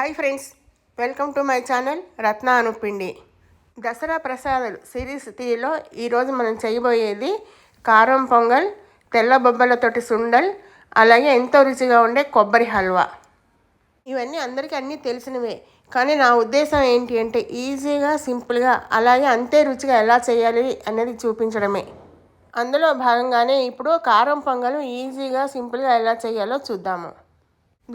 Hi friends welcome to my channel Ratna Anupindi Dasara ప్రసాదాలు series టీలో ఈరోజు మనం చేయబోయేది కారం పొంగల్ తెల్ల బొబ్బలతోటి సుండల్ అలాగే ఎంతో రుచిగా ఉండే కొబ్బరి హల్వా. ఇవన్నీ అందరికీ అన్నీ తెలిసినవే కానీ నా ఉద్దేశం ఏంటి అంటే ఈజీగా సింపుల్గా అలాగే అంతే రుచిగా ఎలా చేయాలి అనేది చూపించడమే. అందులో భాగంగానే ఇప్పుడు కారం పొంగల్ ఈజీగా సింపుల్గా ఎలా చేయాలో చూద్దాము.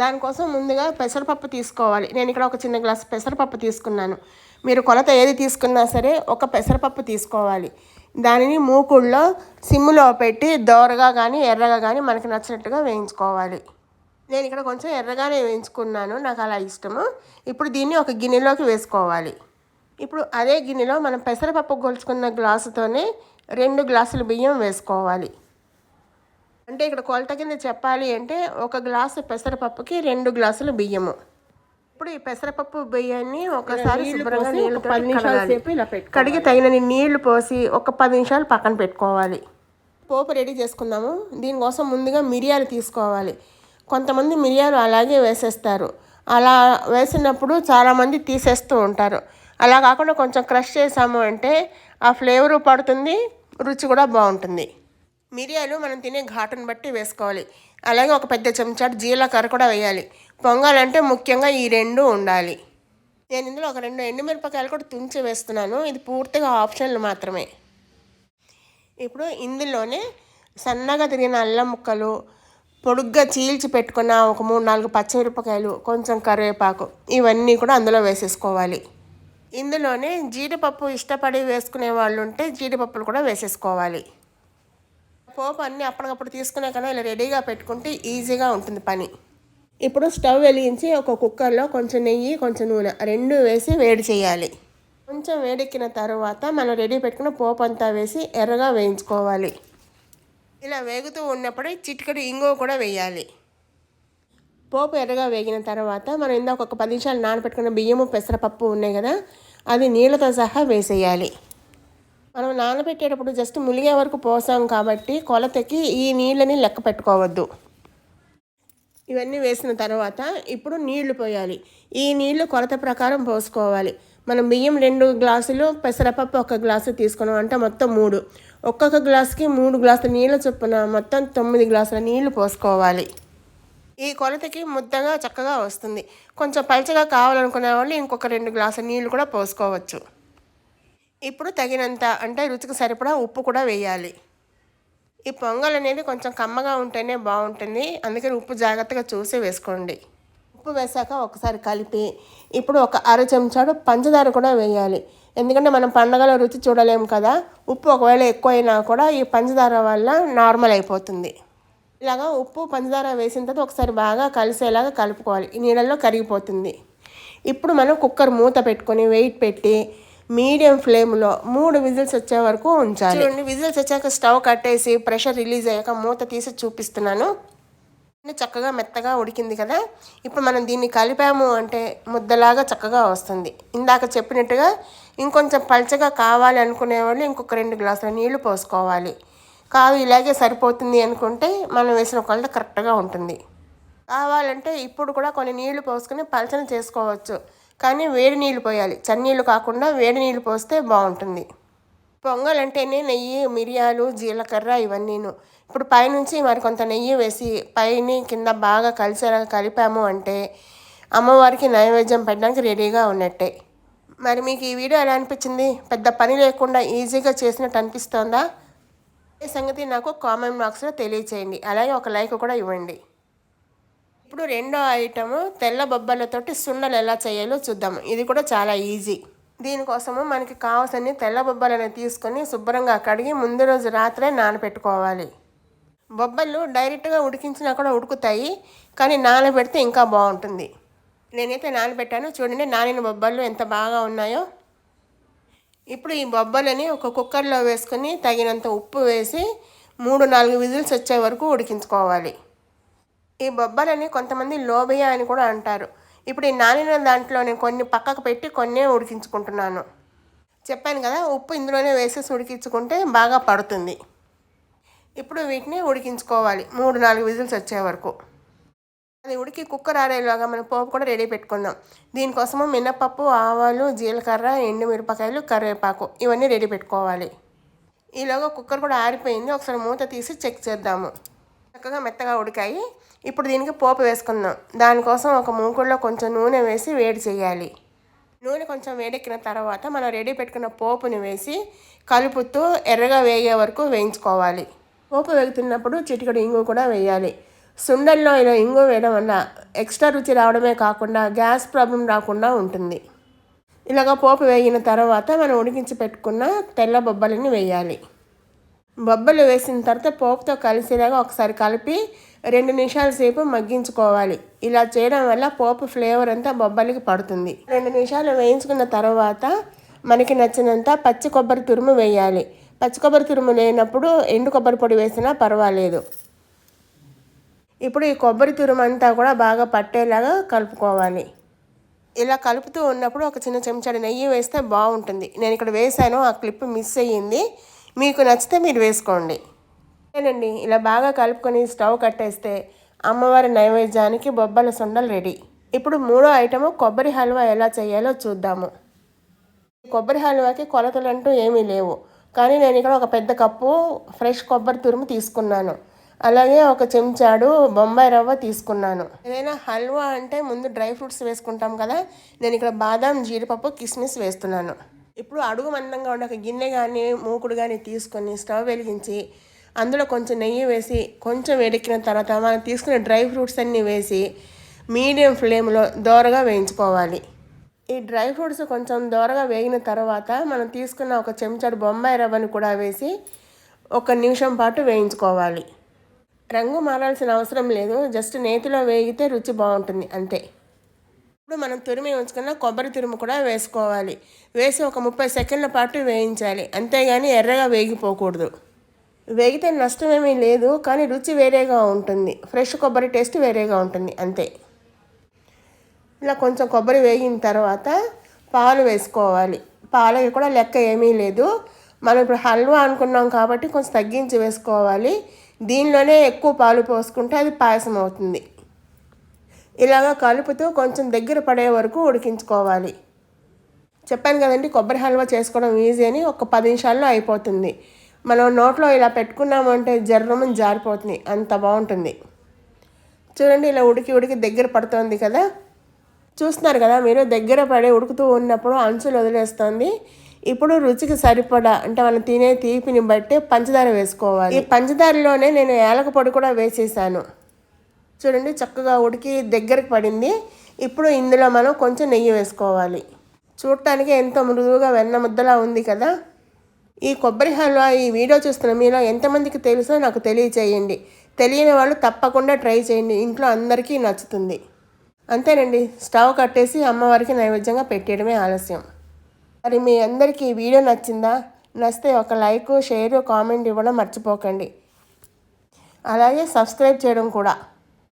దానికోసం ముందుగా పెసరపప్పు తీసుకోవాలి. నేను ఇక్కడ ఒక చిన్న గ్లాస్ పెసరపప్పు తీసుకున్నాను. మీరు కొలత ఏది తీసుకున్నా సరే ఒక పెసరపప్పు తీసుకోవాలి. దానిని మూకుళ్ళలో సిమ్లో పెట్టి దోరగా కానీ ఎర్రగా కానీ మనకి నచ్చినట్టుగా వేయించుకోవాలి. నేను ఇక్కడ కొంచెం ఎర్రగానే వేయించుకున్నాను. నాకు అలా ఇష్టము. ఇప్పుడు దీన్ని ఒక గిన్నెలోకి వేసుకోవాలి. ఇప్పుడు అదే గిన్నెలో మనం పెసరపప్పు గొలుచుకున్న గ్లాసుతోనే రెండు గ్లాసులు బియ్యం వేసుకోవాలి. అంటే ఇక్కడ కొలత కింద చెప్పాలి అంటే ఒక గ్లాసు పెసరపప్పుకి రెండు గ్లాసులు బియ్యము. ఇప్పుడు ఈ పెసరపప్పు బియ్యాన్ని ఒకసారి శుభ్రంగా నీళ్ళతో కడగాలి. కడిగి తగినన్ని నీళ్ళు పోసి ఒక పది నిమిషాలు పక్కన పెట్టుకోవాలి. పోపు రెడీ చేసుకుందాము. దీనికోసం ముందుగా మిరియాలు తీసుకోవాలి. కొంతమంది మిరియాలు అలాగే వేసేస్తారు. అలా వేసినప్పుడు చాలామంది తీసేస్తూ ఉంటారు. అలా కాకుండా కొంచెం క్రష్ చేసాము అంటే ఆ ఫ్లేవరు పడుతుంది రుచి కూడా బాగుంటుంది. మిరియాలు మనం తినే ఘాటును బట్టి వేసుకోవాలి. అలాగే ఒక పెద్ద చెంచాడు జీలకర్ర కూడా వేయాలి. పొంగాలంటే ముఖ్యంగా ఈ రెండు ఉండాలి. నేను ఇందులో ఒక రెండు ఎండుమిరపకాయలు కూడా తుంచి వేస్తున్నాను. ఇది పూర్తిగా ఆప్షన్లు మాత్రమే. ఇప్పుడు ఇందులోనే సన్నగా తిరిగిన అల్లం ముక్కలు పొడుగ్గా చీల్చి పెట్టుకున్న ఒక మూడు నాలుగు పచ్చిమిరపకాయలు కొంచెం కరివేపాకు ఇవన్నీ కూడా అందులో వేసేసుకోవాలి. ఇందులోనే జీడిపప్పు ఇష్టపడి వేసుకునే వాళ్ళు ఉంటే జీడిపప్పులు కూడా వేసేసుకోవాలి. పోపు అన్నీ అప్పటికప్పుడు తీసుకునే కన్నా ఇలా రెడీగా పెట్టుకుంటే ఈజీగా ఉంటుంది పని. ఇప్పుడు స్టవ్ వెలిగించి ఒక కుక్కర్లో కొంచెం నెయ్యి కొంచెం నూనె రెండు వేసి వేడి చేయాలి. కొంచెం వేడెక్కిన తర్వాత మనం రెడీ పెట్టుకున్న పోపు అంతా వేసి ఎర్రగా వేయించుకోవాలి. ఇలా వేగుతూ ఉన్నప్పుడే చిటికెడు ఇంగువ కూడా వేయాలి. పోపు ఎర్రగా వేగిన తర్వాత మనం ఇందాక ఒక పది నిమిషాలు నానబెట్టుకున్న బియ్యము పెసరపప్పు ఉన్నాయి కదా అది నీళ్ళతో సహా వేసేయాలి. మనం నానబెట్టేటప్పుడు జస్ట్ ములిగే వరకు పోసాం కాబట్టి కొలతకి ఈ నీళ్ళని లెక్క పెట్టుకోవద్దు. ఇవన్నీ వేసిన తర్వాత ఇప్పుడు నీళ్ళు పోయాలి. ఈ నీళ్ళు కొలత ప్రకారం పోసుకోవాలి. మనం బియ్యం రెండు గ్లాసులు పెసరపప్పు ఒక గ్లాసు తీసుకున్నాం అంటే మొత్తం మూడు. ఒక్కొక్క గ్లాసుకి మూడు గ్లాసుల నీళ్ళ చొప్పున మొత్తం తొమ్మిది గ్లాసుల నీళ్ళు పోసుకోవాలి. ఈ కొలతకి ముద్దగా చక్కగా వస్తుంది. కొంచెం పలుచగా కావాలనుకునే వాళ్ళు ఇంకొక రెండు గ్లాసుల నీళ్ళు కూడా పోసుకోవచ్చు. ఇప్పుడు తగినంత అంటే రుచికి సరిపడా ఉప్పు కూడా వేయాలి. ఈ పొంగల్ అనేది కొంచెం కమ్మగా ఉంటేనే బాగుంటుంది. అందుకని ఉప్పు జాగ్రత్తగా చూసి వేసుకోండి. ఉప్పు వేసాక ఒకసారి కలిపి ఇప్పుడు ఒక అర చెంచాడు పంచదార కూడా వేయాలి. ఎందుకంటే మనం పండగలో రుచి చూడలేము కదా. ఉప్పు ఒకవేళ ఎక్కువైనా కూడా ఈ పంచదార వల్ల నార్మల్ అయిపోతుంది. ఇలాగా ఉప్పు పంచదార వేసిన తర్వాత ఒకసారి బాగా కలిసేలాగా కలుపుకోవాలి. ఈ నీళ్ళల్లో కరిగిపోతుంది. ఇప్పుడు మనం కుక్కర్ మూత పెట్టుకొని వెయిట్ పెట్టి మీడియం ఫ్లేమ్లో మూడు విజిల్స్ వచ్చే వరకు ఉంచాలి. చూడండి విజిల్స్ వచ్చాక స్టవ్ కట్టేసి ప్రెషర్ రిలీజ్ అయ్యాక మూత తీసి చూపిస్తున్నాను. చక్కగా మెత్తగా ఉడికింది కదా? ఇప్పుడు మనం దీన్ని కలిపాము అంటే ముద్దలాగా చక్కగా వస్తుంది. ఇందాక చెప్పినట్టుగా ఇంకొంచెం పల్చగా కావాలి అనుకునే వాళ్ళు ఇంకొక రెండు గ్లాసుల నీళ్ళు పోసుకోవాలి. కాదు ఇలాగే సరిపోతుంది అనుకుంటే మనం వేసిన కొలత కరెక్ట్గా ఉంటుంది. కావాలంటే ఇప్పుడు కూడా కొన్ని నీళ్ళు పోసుకొని పలచన చేసుకోవచ్చు. కానీ వేడి నీళ్ళు పోయాలి. చన్నీళ్ళు కాకుండా వేడి నీళ్ళు పోస్తే బాగుంటుంది. పొంగల్ అంటేనే నెయ్యి మిరియాలు జీలకర్ర ఇవన్నీను. ఇప్పుడు పైనుంచి మరి కొంత నెయ్యి వేసి పైని కింద బాగా కలిసేలా కలిపాము అంటే అమ్మవారికి నైవేద్యం పెట్టడానికి రెడీగా ఉన్నట్టే. మరి మీకు ఈ వీడియో ఎలా అనిపించింది? పెద్ద పని లేకుండా ఈజీగా చేసినట్టు అనిపిస్తోందా? ఈ సంగతి నాకు కామెంట్ బాక్స్లో తెలియచేయండి. అలాగే ఒక లైక్ కూడా ఇవ్వండి. ఇప్పుడు రెండో ఐటము తెల్ల బొబ్బర్లతోటి సున్నలు ఎలా చేయాలో చూద్దాము. ఇది కూడా చాలా ఈజీ. దీనికోసము మనకి కావాల్సిన తెల్ల బొబ్బర్లను తీసుకొని శుభ్రంగా కడిగి ముందు రోజు రాత్రే నానబెట్టుకోవాలి. బొబ్బలు డైరెక్ట్గా ఉడికించినా కూడా ఉడుకుతాయి కానీ నానబెడితే ఇంకా బాగుంటుంది. నేనైతే నానబెట్టాను. చూడండి నానిన బొబ్బలు ఎంత బాగా ఉన్నాయో. ఇప్పుడు ఈ బొబ్బలని ఒక కుక్కర్లో వేసుకొని తగినంత ఉప్పు వేసి మూడు నాలుగు విజిల్స్ వచ్చే వరకు ఉడికించుకోవాలి. ఈ బొబ్బలని కొంతమంది లోబియా అని కూడా అంటారు. ఇప్పుడు ఈ నానిన దాంట్లోనే కొన్ని పక్కకు పెట్టి కొన్ని ఉడికించుకుంటున్నాను. చెప్పాను కదా ఉప్పు ఇందులోనే వేసేసి ఉడికించుకుంటే బాగా పడుతుంది. ఇప్పుడు వీటిని ఉడికించుకోవాలి. మూడు నాలుగు విజిల్స్ వచ్చే వరకు. అది ఉడికి కుక్కర్ ఆడేలాగా మనం పోపు కూడా రెడీ పెట్టుకుందాం. దీనికోసము మినపప్పు ఆవాలు జీలకర్ర ఎండుమిరపకాయలు కరివేపాకు ఇవన్నీ రెడీ పెట్టుకోవాలి. ఈలోగా కుక్కర్ కూడా ఆరిపోయింది. ఒకసారి మూత తీసి చెక్ చేద్దాము. చక్కగా మెత్తగా ఉడికాయి. ఇప్పుడు దీనికి పోపు వేసుకుందాం. దానికోసం ఒక మూకుడులో కొంచెం నూనె వేసి వేడి చేయాలి. నూనె కొంచెం వేడెక్కిన తర్వాత మనం రెడీ పెట్టుకున్న పోపుని వేసి కలుపుతూ ఎర్రగా వేగే వరకు వేయించుకోవాలి. పోపు వేగుతున్నప్పుడు చిటికడు ఇంగు కూడా వేయాలి. సుండల్లో ఇలా ఇంగు వేయడం వల్ల ఎక్స్ట్రా రుచి రావడమే కాకుండా గ్యాస్ ప్రాబ్లం రాకుండా ఉంటుంది. ఇలాగ పోపు వేగిన తర్వాత మనం ఉడికించి పెట్టుకున్న తెల్ల బొబ్బలని వేయాలి. బొబ్బలు వేసిన తర్వాత పోపుతో కలిసేలాగా ఒకసారి కలిపి రెండు నిమిషాల సేపు మగ్గించుకోవాలి. ఇలా చేయడం వల్ల పోపు ఫ్లేవర్ అంతా బొబ్బలికి పడుతుంది. రెండు నిమిషాలు వేయించుకున్న తర్వాత మనకి నచ్చినంత పచ్చి కొబ్బరి తురుము వేయాలి. పచ్చి కొబ్బరి తురుము లేనప్పుడు ఎండు కొబ్బరి పొడి వేసినా పర్వాలేదు. ఇప్పుడు ఈ కొబ్బరి తురుము అంతా కూడా బాగా పట్టేలాగా కలుపుకోవాలి. ఇలా కలుపుతూ ఉన్నప్పుడు ఒక చిన్న చెంచాడు నెయ్యి వేస్తే బాగుంటుంది. నేను ఇక్కడ వేసాను ఆ క్లిప్ మిస్ అయ్యింది. మీకు నచ్చితే మీరు వేసుకోండి. అంతేనండి ఇలా బాగా కలుపుకొని స్టవ్ కట్టేస్తే అమ్మవారి నైవేద్యానికి బొబ్బల సుండలు రెడీ. ఇప్పుడు మూడో ఐటము కొబ్బరి హల్వా ఎలా చేయాలో చూద్దాము. కొబ్బరి హల్వాకి కొలతలు అంటూ ఏమీ లేవు. కానీ నేను ఇక్కడ ఒక పెద్ద కప్పు ఫ్రెష్ కొబ్బరి తురుము తీసుకున్నాను. అలాగే ఒక చెంచాడు బొంబాయి రవ్వ తీసుకున్నాను. ఏదైనా హల్వా అంటే ముందు డ్రై ఫ్రూట్స్ వేసుకుంటాం కదా నేను ఇక్కడ బాదాం జీడిపప్పు కిస్మిస్ వేస్తున్నాను. ఇప్పుడు అడుగు మందంగా ఉండే ఒక గిన్నె కానీ మూకుడు కానీ తీసుకొని స్టవ్ వెలిగించి అందులో కొంచెం నెయ్యి వేసి కొంచెం వేడెక్కిన తర్వాత మనం తీసుకునే డ్రై ఫ్రూట్స్ అన్నీ వేసి మీడియం ఫ్లేమ్లో దోరగా వేయించుకోవాలి. ఈ డ్రై ఫ్రూట్స్ కొంచెం దోరగా వేగిన తర్వాత మనం తీసుకున్న ఒక చెంచాడు బొంబాయి రవ్వని కూడా వేసి ఒక నిమిషం పాటు వేయించుకోవాలి. రంగు మారాల్సిన అవసరం లేదు జస్ట్ నేతిలో వేగితే రుచి బాగుంటుంది అంతే. ఇప్పుడు మనం తురిమి ఉంచుకున్న కొబ్బరి తురుము కూడా వేసుకోవాలి. వేసి ఒక ముప్పై సెకండ్ల పాటు వేయించాలి. అంతేగాని ఎర్రగా వేగిపోకూడదు. వేగితే నష్టమేమీ లేదు కానీ రుచి వేరేగా ఉంటుంది. ఫ్రెష్ కొబ్బరి టేస్ట్ వేరేగా ఉంటుంది. అంతే. ఇలా కొంచెం కొబ్బరి వేగిన తర్వాత పాలు వేసుకోవాలి. పాలకి కూడా లెక్క ఏమీ లేదు. మనం ఇప్పుడు హల్వా అనుకున్నాం కాబట్టి కొంచెం తగ్గించి వేసుకోవాలి. దీనిలోనే ఎక్కువ పాలు పోసుకుంటే అది పాయసం అవుతుంది. ఇలాగ కలుపుతూ కొంచెం దగ్గర పడే వరకు ఉడికించుకోవాలి. చెప్పాను కదండి కొబ్బరి హల్వా చేసుకోవడం ఈజీ అని ఒక పది నిమిషాల్లో అయిపోతుంది. మనం నోట్లో ఇలా పెట్టుకున్నామంటే జర్రమని జారిపోతుంది. అంత బాగుంటుంది. చూడండి ఇలా ఉడికి ఉడికి దగ్గర పడుతోంది కదా. చూస్తున్నారు కదా మీరు దగ్గర పడి ఉడుకుతూ ఉన్నప్పుడు అంచులు వదిలేస్తుంది. ఇప్పుడు రుచికి సరిపడా అంటే మనం తినే తీపిని బట్టి పంచదార వేసుకోవాలి. ఈ పంచదారలోనే నేను ఏలక పొడి కూడా వేసేసాను. చూడండి చక్కగా ఉడికి దగ్గరకు పడింది. ఇప్పుడు ఇందులో మనం కొంచెం నెయ్యి వేసుకోవాలి. చూడటానికి ఎంతో మృదువుగా వెన్న ముద్దలా ఉంది కదా. ఈ కొబ్బరి హల్వా ఈ వీడియో చూస్తున్న మీలో ఎంతమందికి తెలుసో నాకు తెలియచేయండి. తెలియని వాళ్ళు తప్పకుండా ట్రై చేయండి. ఇంట్లో అందరికీ నచ్చుతుంది. అంతేనండి. స్టవ్ కట్టేసి అమ్మవారికి నైవేద్యంగా పెట్టేయడమే ఆలస్యం. మరి మీ అందరికీ ఈ వీడియో నచ్చిందా? నచ్చితే ఒక లైక్ షేర్ కామెంట్ ఇవ్వడం మర్చిపోకండి. అలాగే సబ్స్క్రైబ్ చేయడం కూడా.